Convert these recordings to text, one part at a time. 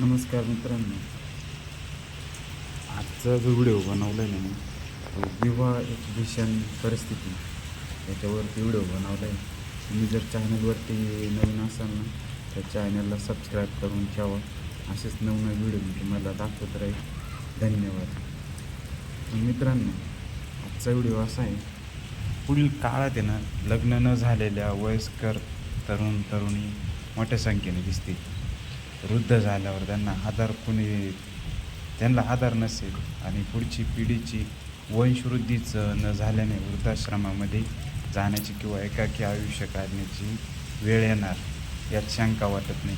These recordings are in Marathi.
नमस्कार मित्रांनो. आजचा जो व्हिडिओ बनवला आहे ना तो विवाह एक भीषण परिस्थिती. याच्यावरती व्हिडिओ बनवला आहे तुम्ही जर चॅनलवरती नवीन असाल ना तर चॅनलला सबस्क्राईब करून ठेवा. असेच नवनवीन व्हिडिओ मी तुम्हाला दाखवत राहील. धन्यवाद. मित्रांनो आजचा व्हिडिओ असा आहे. पुढील काळात आहे ना लग्न न झालेल्या वयस्कर तरुण तरुणी मोठ्या संख्येने दिसतील. वृद्ध झाल्यावर त्यांना आधार कुणी त्यांना आधार नसेल आणि पुढची पिढीची वंशवृद्धीच न झाल्याने वृद्धाश्रमामध्ये जाण्याची किंवा एकाकी आयुष्य काढण्याची वेळ येणार यात शंका वाटत नाही.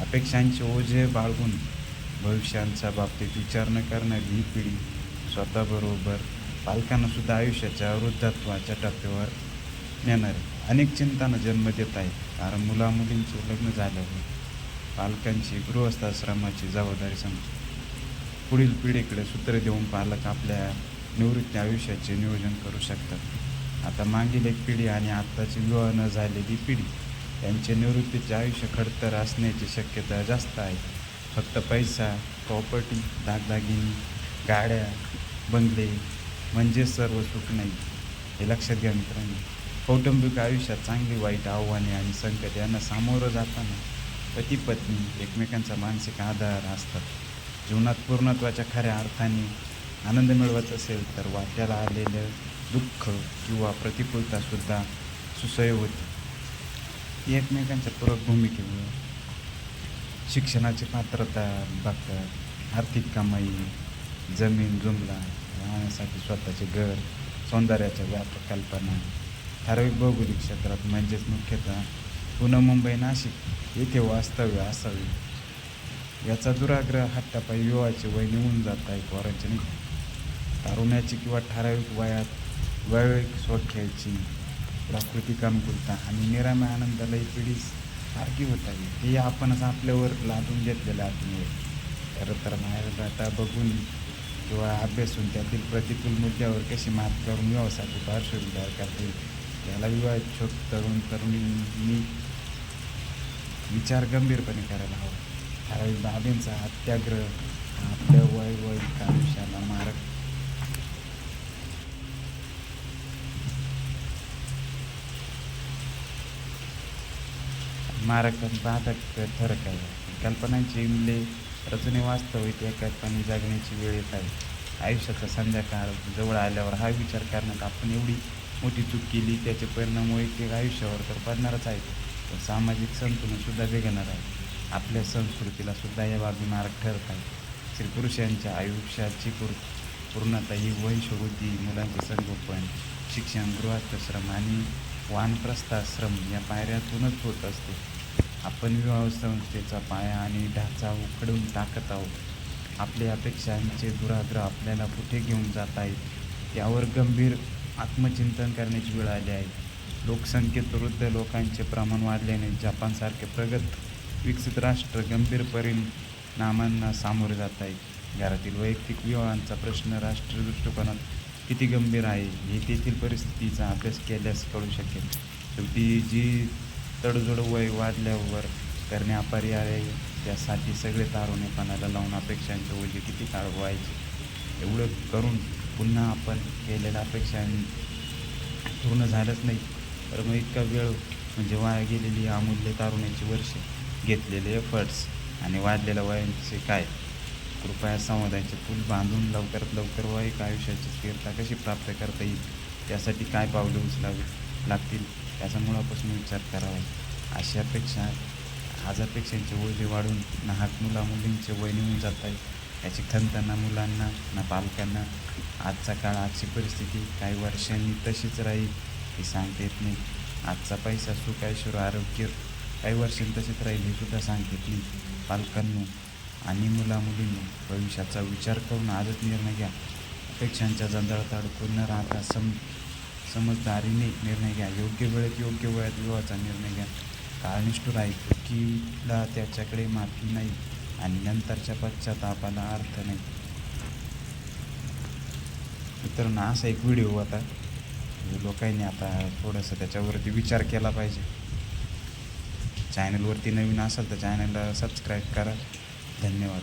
अपेक्षांचे ओझे बाळगून भविष्यांच्या बाबतीत विचार न करणारी ही पिढी स्वतःबरोबर पालकांनासुद्धा आयुष्याच्या वृद्धत्वाच्या टप्प्यावर नेणार अनेक चिंतांना जन्म देत आहे कारण मुलामुलींचे लग्न झाल्यावर पालकांची गृहस्थाश्रमाची जबाबदारी समजते पुढील पिढीकडे सूत्र देऊन पालक आपल्या निवृत्ती आयुष्याचे नियोजन करू शकतात. आता मागील एक पिढी आणि आत्ताची विवाह न झालेली पिढी यांचे निवृत्तीचे आयुष्य खडतर असण्याची शक्यता जास्त आहे. फक्त पैसा प्रॉपर्टी दागदागिनी गाड्या बंगले म्हणजे सर्व सुख नाही. हे लक्षात घ्या मित्रांनो. कौटुंबिक आयुष्यात चांगली वाईट आव्हाने आणि संकट यांना सामोरं जाताना पती पत्नी एकमेकांचा मानसिक आधार असतात. जीवनात पूर्णत्वाच्या खऱ्या अर्थाने आनंद मिळवत असेल तर वाट्याला आलेलं दुःख किंवा प्रतिकूलतासुद्धा सुसह्य होते. ती एकमेकांच्या पूरक भूमिकेमुळे शिक्षणाची पात्रता बघतात आर्थिक कमाई जमीन जुमला राहण्यासाठी स्वतःचे घर सौंदर्याच्या व्यापक कल्पना ठराविक भौगोलिक क्षेत्रात म्हणजेच मुख्यतः पुणे मुंबई नाशिक येथे वास्तव्य असावे. याचा दुराग्रह हट्टापायी विवाहाचे वय निघून जात आहे पोरांचे नाही तारुण्याची किंवा ठराविक वयात वैवाहिक सौख्याची प्राकृतिक अनुकूलता आणि निराम्य आनंदाला पिढी सारखी होत आहे. ते आपणच आपल्यावर लादून घेतलेलं आत्मीय. खरं तर बायोडाटा बघून किंवा अभ्यासून त्यातील प्रतिकूल मुद्द्यावर कशी मात करून विवाहासाठी पार्श्वभूमी तयार करता येईल त्याला विवाह छोट तरुण तरुणींनी विचार गंभीरपणे करायला हवा. ठराविक बाबींचा अत्याग्रह हा आपल्या वैवाहिक आयुष्याला मारक मारक बाधक ठरक आहे कल्पनांची इमले रचने वास्तविक एकात्माने जगण्याची वेळ येत आहे. आयुष्याचा संध्याकाळ जवळ आल्यावर हा विचार करण्यात आपण एवढी मोठी चूक केली त्याचे परिणाम वैयक्तिक आयुष्यावर तर पडणारच आहे तर सामाजिक संतुलनसुद्धा बिघडणार आहे. आपल्या संस्कृतीला सुद्धा या बाबी मार्ग ठरत आहे. स्त्री पुरुषांच्या आयुष्याची पूर पूर्णता ही वंशवृद्धी मुलांचे संगोपन शिक्षण गृहस्थश्रम आणि वानप्रस्थाश्रम या पायऱ्यातूनच होत असते. आपण विवाह संस्थेचा पाया आणि ढाचा उखडून टाकत आहोत. आपल्या अपेक्षांचे दुराग्रह आपल्याला कुठे घेऊन जात आहेत? यावर गंभीर आत्मचिंतन करण्याची वेळ आली आहे. लोकसंख्येत वृद्ध लोकांचे प्रमाण वाढल्याने जपानसारखे प्रगत विकसित राष्ट्र गंभीर परिणामांना सामोरे जात आहे घरातील वैयक्तिक विवाहांचा प्रश्न राष्ट्रीय दृष्टिकोनात किती गंभीर आहे हे तेथील परिस्थितीचा अभ्यास केल्यास कळू शकेल. शेवटी जी तडजोड वय वाढल्यावर करणे अपरिहार्य आहे त्यासाठी सगळे तारुणेपणाला लावून अपेक्षांचे ओझे किती काळ व्हायचे एवढं करून पुन्हा आपण केलेल्या अपेक्षा पूर्ण झालंच नाही. तर मग इतका वेळ म्हणजे वाया गेलेली अमूल्य तारुण्याची वर्ष घेतलेले एफर्ट्स आणि वाढलेल्या वयांचे काय? कृपया समुदायाचे पूल बांधून लवकरात लवकर वैक आयुष्याची स्थिरता कशी प्राप्त करता येईल? त्यासाठी काय पावले उचलावी लागतील? याचा मुळापासून विचार करावा. अशा अपेक्षा आज अपेक्षांचे ओझे वाढून नाहक मुला मुलींचे वय निघून जात आहे. याची खंत ना मुलांना ना पालकांना आजचा काळ आजची परिस्थिती काही वर्षांनी तशीच राहील. हे सांगता येत नाही. आजचा पैसा सुख ऐश्वर आरोग्य. काही वर्षांनी तसेच राहील हे सुद्धा सांगता येत नाही. पालकांनो आणि मुलामुलींनी भविष्याचा विचार करून आजच निर्णय घ्या. अपेक्षांच्या जंजाळात अडकून न राहता सम समजदारीने निर्णय घ्या. योग्य वेळेत योग्य वेळेत विवाहाचा निर्णय घ्या. काळ राहील कीला त्याच्याकडे माफी नाही आणि नंतरच्या पश्चातापाला अर्थ नाही. मित्रांनो असा एक व्हिडिओ होता. म्हणजे लोकांनी आता थोडंसं त्याच्यावरती विचार केला पाहिजे. चॅनलवरती नवीन असाल तर चॅनलला सबस्क्राईब करा. धन्यवाद.